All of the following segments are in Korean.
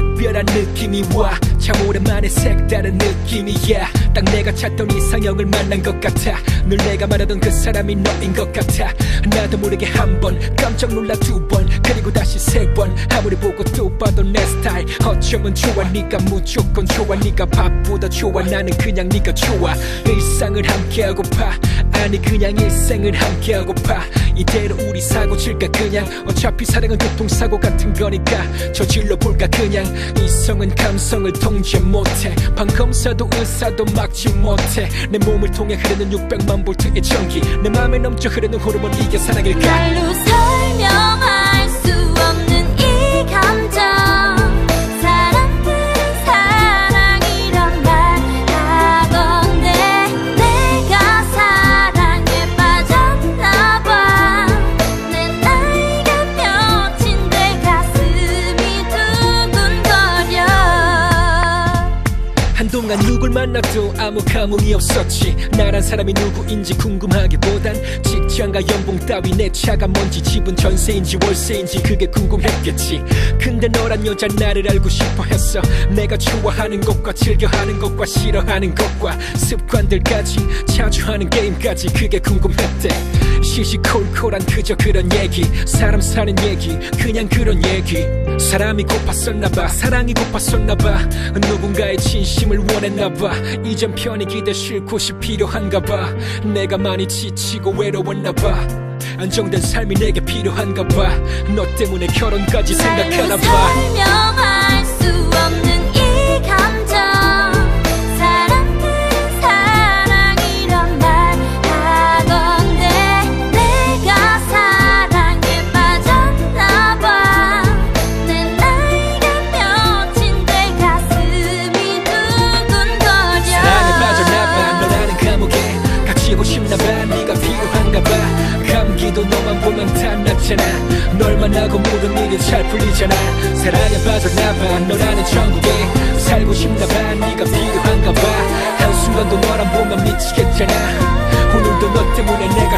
특별한 느낌이 와. 참 오랜만에 색다른 느낌이야 딱 내가 찾던 이상형을 만난 것 같아. 늘 내가 말하던 그 사람이 너인 것 같아. 나도 모르게 한 번 깜짝 놀라 두 번 그리고 다시 세 번. 아무리 보고 또 봐도 내 스타일. 어쩌면 좋아 네가 무조건 좋아. 네가 밥보다 좋아 나는 그냥 네가 좋아. 일상을 함께하고파 아니 그냥 일생을 함께하고파. 이대로 우리 사고 칠까 그냥. 어차피 사랑은 교통사고 같은 거니까. 저질러 볼까 그냥. 이성은 감성을 통제 못해. 방검사도 의사도 막지 못해. 내 몸을 통해 흐르는 600만 볼트의 전기. 내 맘에 넘쳐 흐르는 호르몬 이게 사랑일까 말로 설명할 한동안 누굴 만나도 아무 감흥이 없었지. 나란 사람이 누구인지 궁금하기보단 직장과 연봉 따위 내 차가 뭔지 집은 전세인지 월세인지 그게 궁금했겠지. 근데 너란 여자 나를 알고 싶어 했어. 내가 좋아하는 것과 즐겨하는 것과 싫어하는 것과 습관들까지 자주 하는 게임까지 그게 궁금했대. 시시콜콜한 그저 그런 얘기 사람 사는 얘기 그냥 그런 얘기. 사람이 고팠었나봐 사랑이 고팠었나봐. 누군가의 진심을 원 했나봐. 이젠 편히 기대 쉴 곳이 필요한가봐. 내가 많이 지치고 외로웠나봐. 안정된 삶이 내게 필요한가봐. 너 때문에 결혼까지 생각하나봐. 설명할 수 없는 감기도 너만 보면 다 낫잖아. 널 만나고 모든 일이 잘 풀리잖아. 사랑에 빠져나봐 너라는 천국에 살고 싶나봐. 네가 필요한가봐. 한순간도 너랑 보면 미치겠잖아. 오늘도 너 때문에 내가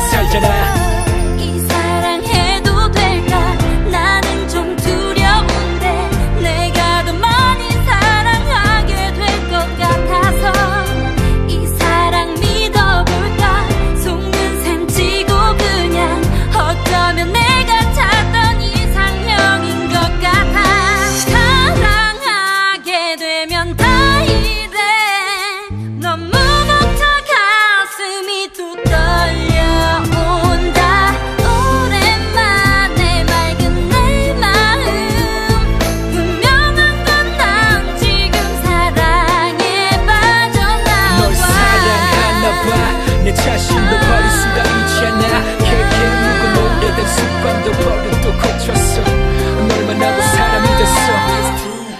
자신도 버릴 수가 있잖아. 걔게 묵은 오래된 습관도 버릇도 고쳤어. 널 만나고 사람이 됐어.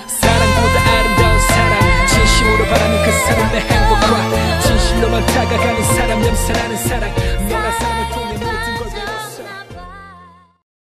사랑보다 아름다운 사랑 진심으로 바라는 그 사람의 행복과 진실로만 다가가는 사람 냄새나는 사랑 너란 사람을